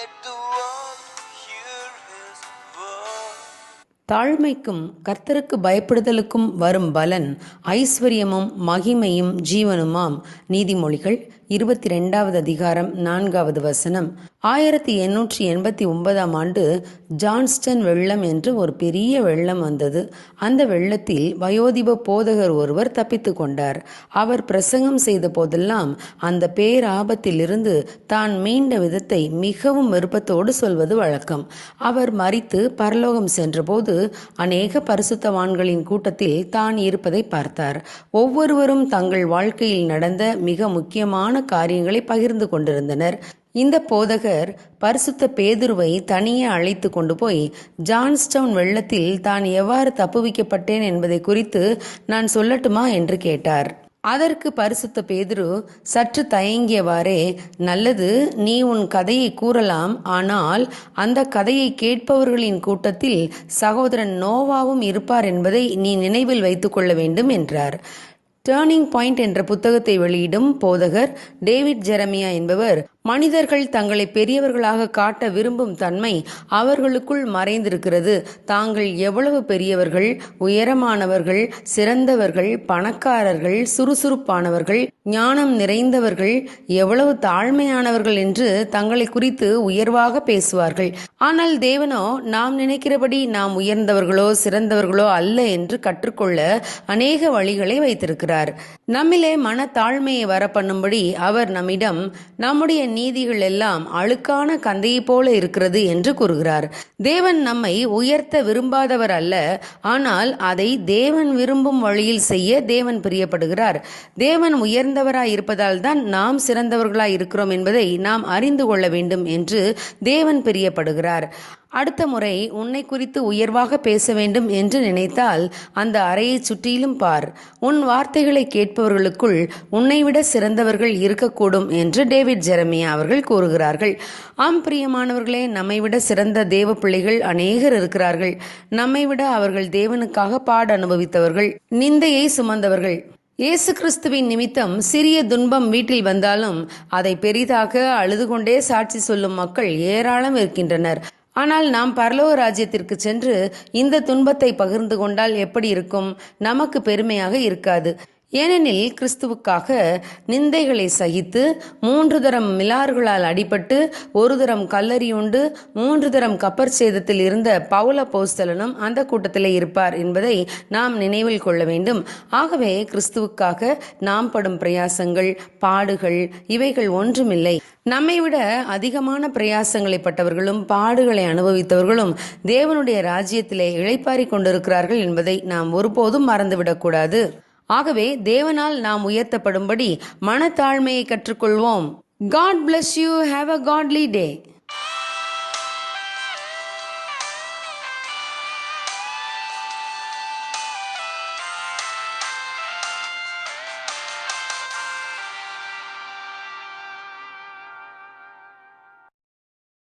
Let தாழ்மைக்கும் கர்த்தருக்கு பயப்படுதலுக்கும் வரும் பலன் ஐஸ்வர்யமும் மகிமையும் ஜீவனுமாம். நீதிமொழிகள் இருபத்தி ரெண்டாவது அதிகாரம் நான்காவது வசனம். ஆயிரத்தி எண்ணூற்றி எண்பத்தி ஒன்பதாம் ஆண்டு ஜான்ஸ்டன் வெள்ளம் என்று ஒரு பெரிய வெள்ளம் வந்தது. அந்த வெள்ளத்தில் வயோதிப போதகர் ஒருவர் தப்பித்து கொண்டார். அவர் பிரசங்கம் செய்த போதெல்லாம் அந்த பேராபத்திலிருந்து தான் மீண்ட விதத்தை மிகவும் விருப்பத்தோடு சொல்வது வழக்கம். அவர் மறித்து பரலோகம் சென்றபோது அநேக பரிசுத்தவான்களின் கூட்டத்தில் தான் இருப்பதை பார்த்தார். ஒவ்வொருவரும் தங்கள் வாழ்க்கையில் நடந்த மிக முக்கியமான காரியங்களை பகிர்ந்து கொண்டிருந்தனர். இந்த போதகர் பரிசுத்த பேதுருவை தனியே அழைத்து கொண்டு போய் ஜான்ஸ்டவுன் வெள்ளத்தில் தான் எவ்வாறு தப்புவிக்கப்பட்டேன் என்பதை குறித்து நான் சொல்லட்டுமா? என்று கேட்டார். அதற்கு பரிசுத்த பேதுரு சற்று தயங்கியவாறே நல்லது நீ உன் கதையை கூறலாம். ஆனால் அந்த கதையை கேட்பவர்களின் கூட்டத்தில் சகோதரன் நோவாவும் இருப்பார் என்பதை நீ நினைவில் வைத்துக்கொள்ள வேண்டும் என்றார். டேர்னிங் பாயிண்ட் என்ற புத்தகத்தை வெளியிடும் போதகர் டேவிட் ஜெரமியா என்பவர் மனிதர்கள் தங்களை பெரியவர்களாக காட்ட விரும்பும் தன்மை அவர்களுக்குள் மறைந்திருக்கிறது. தாங்கள் எவ்வளவு பெரியவர்கள் உயரமானவர்கள் சிறந்தவர்கள் பணக்காரர்கள் சுறுசுறுப்பானவர்கள் ஞானம் நிறைந்தவர்கள் எவ்வளவு தாழ்மையானவர்கள் என்று தங்களை குறித்து உயர்வாக பேசுவார்கள். ஆனால் தேவனோ நாம் நினைக்கிறபடி நாம் உயர்ந்தவர்களோ சிறந்தவர்களோ அல்ல என்று கற்றுக்கொள்ள அநேக வழிகளை வைத்திருக்கிறார். நம்மிலே மன தாழ்மையை வர பண்ணும்படி அவர் நம்மிடம் நம்முடைய நீதிகள் எல்லாம் அழுக்கான கந்தையைப் போல இருக்கிறது என்று கூறுகிறார். தேவன் நம்மை உயர்த்த விரும்பாதவர் அல்ல. ஆனால் அதை தேவன் விரும்பும் வழியில் செய்ய தேவன் பிரியப்படுகிறார். தேவன் உயர்ந்தவராய் இருப்பதால் தான் நாம் சிறந்தவர்களாய் இருக்கிறோம் என்பதை நாம் அறிந்து கொள்ள வேண்டும் என்று தேவன் பிரியப்படுகிறார். அடுத்த முறை உன்னை குறித்து உயர்வாக பேச வேண்டும் என்று நினைத்தால் அந்த அறையை சுற்றிலும் பார். உன் வார்த்தைகளை கேட்பவர்களுக்குள் உன்னை விட சிறந்தவர்கள் இருக்கக்கூடும் என்று டேவிட் ஜெரமியா அவர்கள் கூறுகிறார்கள். ஆம் பிரியமானவர்களே நம்மை விட சிறந்த தேவ பிள்ளைகள் அநேகர் இருக்கிறார்கள். நம்மை விட அவர்கள் தேவனுக்காக பாட அனுபவித்தவர்கள் நிந்தையை சுமந்தவர்கள். இயேசு கிறிஸ்துவின் நிமித்தம் சிறிய துன்பம் வீட்டில் வந்தாலும் அதை பெரிதாக அழுது கொண்டே சாட்சி சொல்லும் மக்கள் ஏராளம் இருக்கின்றனர். ஆனால் நாம் பரலோக ராஜ்யத்திற்கு சென்று இந்த துன்பத்தை பகிர்ந்து கொண்டால் எப்படி இருக்கும்? நமக்கு பெருமையாக இருக்காது. ஏனெனில் கிறிஸ்துவுக்காக நிந்தைகளை சகித்து மூன்று தரம் மிலார்களால் அடிபட்டு ஒரு தரம் கல்லறியுண்டு மூன்று தரம் கப்பர் சேதத்தில் இருந்த பவுல போஸ்தலனும் அந்த கூட்டத்திலே இருப்பார் என்பதை நாம் நினைவில் கொள்ள வேண்டும். ஆகவே கிறிஸ்துவுக்காக நாம் படும் பிரயாசங்கள் பாடுகள் இவைகள் ஒன்றுமில்லை. நம்மை விட அதிகமான பிரயாசங்களை பட்டவர்களும் பாடுகளை அனுபவித்தவர்களும் தேவனுடைய ராஜ்யத்திலே இழைப்பாரி கொண்டிருக்கிறார்கள் என்பதை நாம் ஒருபோதும் மறந்துவிடக்கூடாது. ஆகவே தேவனால் நாம் உயர்த்தப்படும்படி மனத்தாழ்மையை கற்றுக்கொள்வோம். God bless you have a godly day